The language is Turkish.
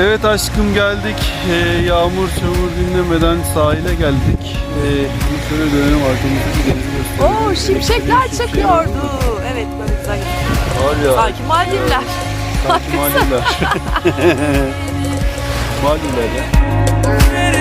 Evet aşkım geldik. Ee, yağmur çamur dinlemeden sahile geldik. Ee, şimdi şöyle dönelim arkamızdaki denizi gösterelim. Oo şimşekler şey çakıyordu. Evet böyle güzel. Var ya. Sanki Maldivler. Sanki Maldivler. Maldivler ya.